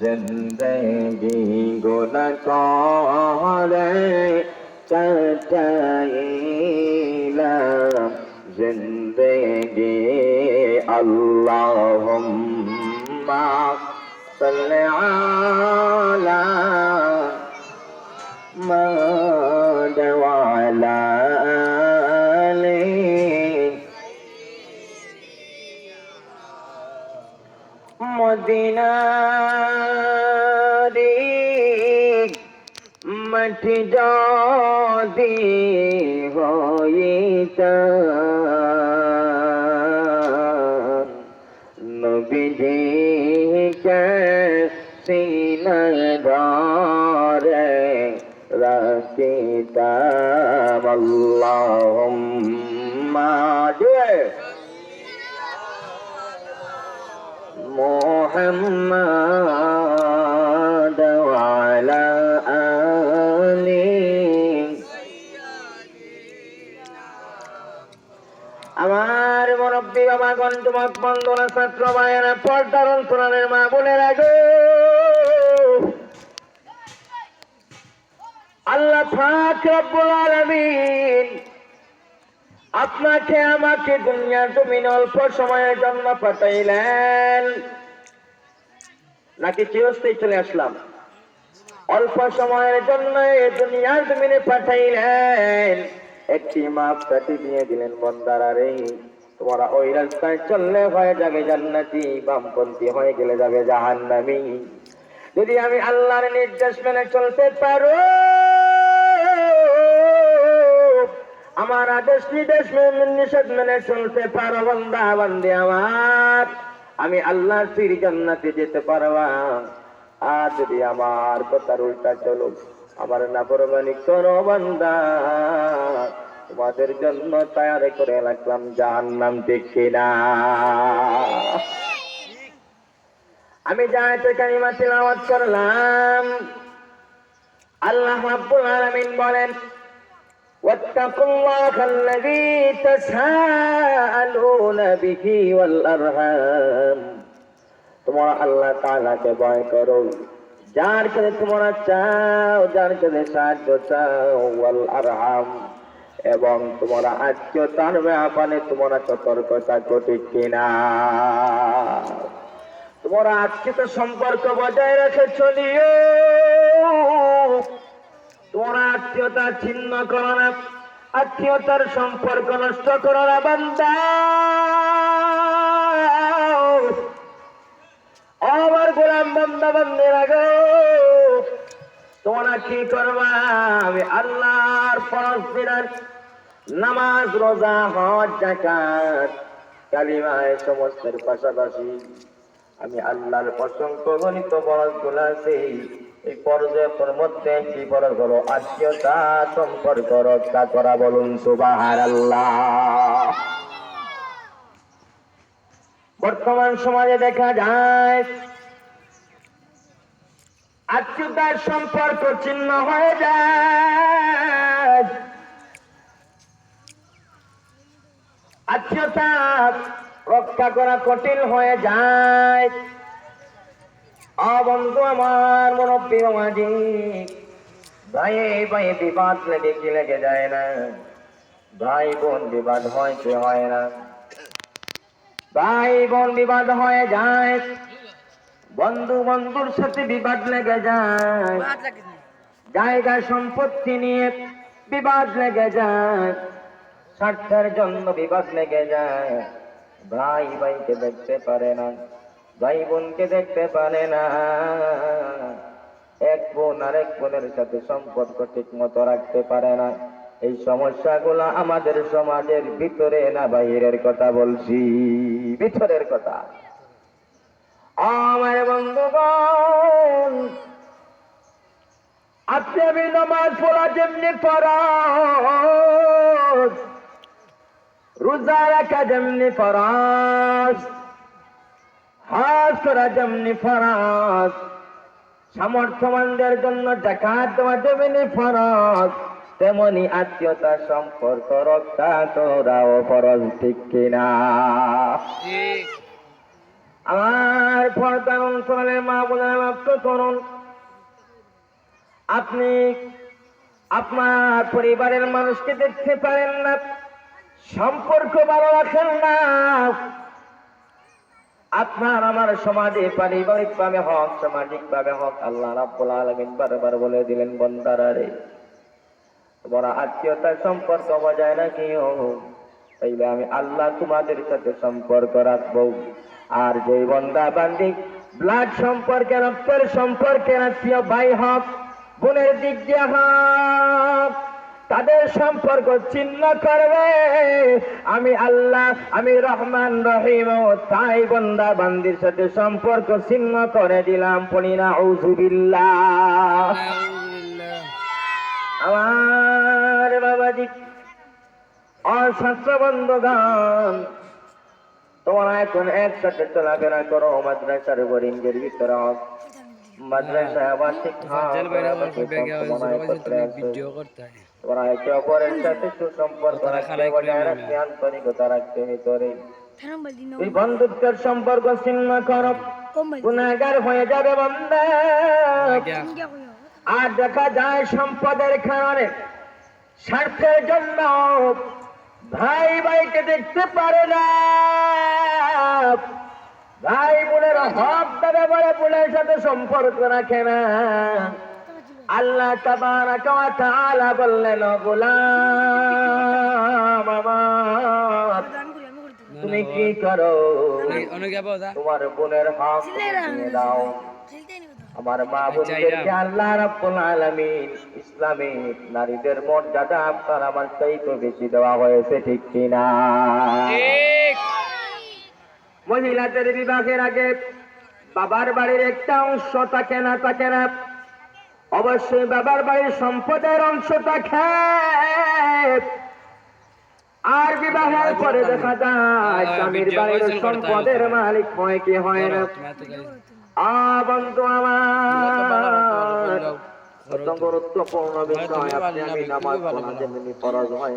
जिंदगी गुन रे चटला जिंदगी अल्लाहुम्मा सल्ले अला मदवाला মদিনারি মঠ যদি হইত নবীজি কে সিনদারে রাখিতাম। আল্লাহুম্মা জয় محمد وعلى آله আমার মুরব্বী বাবা গন্টুমত বন্দনা ছাত্র ভাইয়েরা পর্দার অন্তরালের মা বলে রাখো আল্লাহ পাক রব্বুল আলামিন আপনাকে আমাকে দুনিয়ার জমিন অল্প সময়ের জন্য পাঠাইলেন। নাকি চিরস্থায়ী চলে আসলাম? অল্প সময়ের জন্য এই দুনিয়ার জমিনে পাঠাইলেন। একটি মাপ কাটি দিয়ে দিলেন, বন্দারা রে। তোমরা ওই রাস্তায় চললে হয়ে যাবে জান্নাতি, বামপন্থী হয়ে গেলে যাবে জাহান্নামী। যদি আমি আল্লাহর নির্দেশ মেনে চলতে পারো আমার আদেশ নির্দেশ নিষেধ মেনে চলতে পারো বন্দা বান্দি আমার। আমি আল্লাহর ফির জান্নাতে যেতে পারবা। আর যদি আমার কথার উল্টা চলো আমার নাফরমানি করো বান্দা তোমাদের জন্য তৈরি করে রাখলাম জাহান্নাম ঠিক কিনা। আমি যাইতে কালিমা তিলাওয়াত করলাম, আল্লাহ রাব্বুল আলামিন বলেন واتقوا الله الذي تساءلون به والأرحام তোমরা আল্লাহ তাআলাকে ভয় করো যার কাছে তোমরা চাও যার কাছে সাহায্য চাও ওয়াল আরহাম এবং তোমরা আত্মীয়তার ব্যাপারে তোমরা সতর্কতা ঠিক কিনা তোমরা আজকে তো সম্পর্ক বজায় রেখে চলিও তোমরা আত্মীয়তা ছিন্ন করো না আত্মীয়তার সম্পর্ক নষ্ট করো না বান্দা আবার গোলাম বান্দা, বান্দের আগে তোমরা কি করবা? আমি আল্লাহর ফরজ দিনের নামাজ, রোজা, হজ জাকাত কালিমায় সমস্তের পাশাপাশি আমি আল্লাহর অসংখ্য গণিত বরজগুলা আছে। এই পর্যায়ের মধ্যে একটি বরজ হলো আত্মীয়তা সম্পর্ক রক্ষা করা বলুন সুবাহার আল্লাহ বর্তমান সমাজে দেখা যায়, আত্মীয়তার সম্পর্ক চিহ্ন হয়ে যায়। আত্মীয়তা রক্ষা করা কঠিন হয়ে যায়। বন্ধু আমার মুরব্বী মাঝি ভাইয়ে ভাইয়ে বিবাদ লেগে কি লেগে যায় না ভাই বোন বিবাদ হয় কি হয় না? ভাই বোন বিবাদ হয়ে যায় বন্ধু বন্ধুর সাথে বিবাদ লেগে যায়। জায়গা সম্পত্তি নিয়ে বিবাদ লেগে যায় স্বার্থের জন্য বিবাদ লেগে যায়। ভাই ভাইকে দেখতে পারে না। ভাই বোনকে দেখতে পারে না। এক বোন আর এক বোনের সাথে সম্পর্ক ঠিক মতো রাখতে পারে না। এই সমস্যাগুলো আমাদের সমাজের ভিতরে না, বাহিরের কথা বলছি। ভিতরের কথা। আমার বন্ধুগণ, আজকে আমি নমাজ পড়া যেমনি ফরজ, রোজা রাখা যেমনি ফরজ হাজ করা যেমনি ফরজ। সামর্থ্যবানদের জন্য জাকাত দেওয়া যেমনি ফরজ। তেমনি আত্মীয়তা সম্পর্ক রক্ষা করাও ফরজ ঠিক কিনা? আমার পর্দার অঞ্চলের মা বোনের মাত্র করুন। আপনি আপনার পরিবারের মানুষকে দেখতে পারেন না। সম্পর্ক ভালো রাখেন না। আপনার, আমার সমাজে পারিবারিক ভাবে হোক সামাজিক ভাবে হোক, আল্লাহ রাব্বুল আলামিন বারবার বলে দিলেন, বন্দারা রে তোমরা আত্মীয়তার সম্পর্ক বজায় রাখিও। তাইলে আমি আল্লাহ তোমাদের সাথে সম্পর্ক রাখব। আর যে বন্দা বান্দি ব্লাড সম্পর্কে রক্তের সম্পর্কে আত্মীয় ভাই হক বোনের দিক দিয়ে হক তাদের সম্পর্ক চিহ্ন করবে। আমি আল্লাহ, আমি রহমান রহিম তাই বন্দা বান্দির সাথে সম্পর্ক চিহ্ন করে দিলাম। পড়িনা ঔজুবিল্লাহ আমার বাবাজি, অশাস্ত্র বন্ধগান তোমরা এখন একসাথে চলাফেরা করো, মাদ্রাসার বোরিংয়ের ভিতরে মাদ্রাসা আছো। ভিডিও করতে তোমরা একে অপরের সাথে সুসম্পর্ক রাখতে বজায় রাখতে আন্তরিকতা রাখতে ভিতরে তুই বন্ধুত্বের সম্পর্ক ছিন্ন করো। গুণাগার হয়ে যাবে বন্ধা. আর দেখা যায় সম্পদের কারণে। স্বার্থের জন্য ভাই ভাইকে দেখতে পারে না। ভাই বোনের হক দাবে বলে বোনের সাথে সম্পর্ক রাখে না। আল্লাহ তাবারাকা ওয়া তাআলা বললেন "ও গোলাম আমার. তুমি কি করো তোমার বোনের lang. দাও. আমার মা বোনদেরকে আল্লাহ রাব্বুল আলামিন ইসলামিক নারীদের মর্যাদা আপনার আমার চাইতে বেশি দেওয়া হয়েছে ঠিক কিনা ঠিক মহিলাদের বিবাহের আগে বাবার বাড়ির একটা অংশ থাকে না থাকে না অবশ্যই বাবার বাড়ির সম্পদের অংশটা থাকে আর বিবাহের পরে দেখা যায় স্বামীর বাড়ির সম্পদের মালিক হয় কি হয় না? আ বন্ধু আমার। গুরুত্বপূর্ণ বিষয় আপনি আমি নামাজ পড়া যেমনি ফরজ হয়।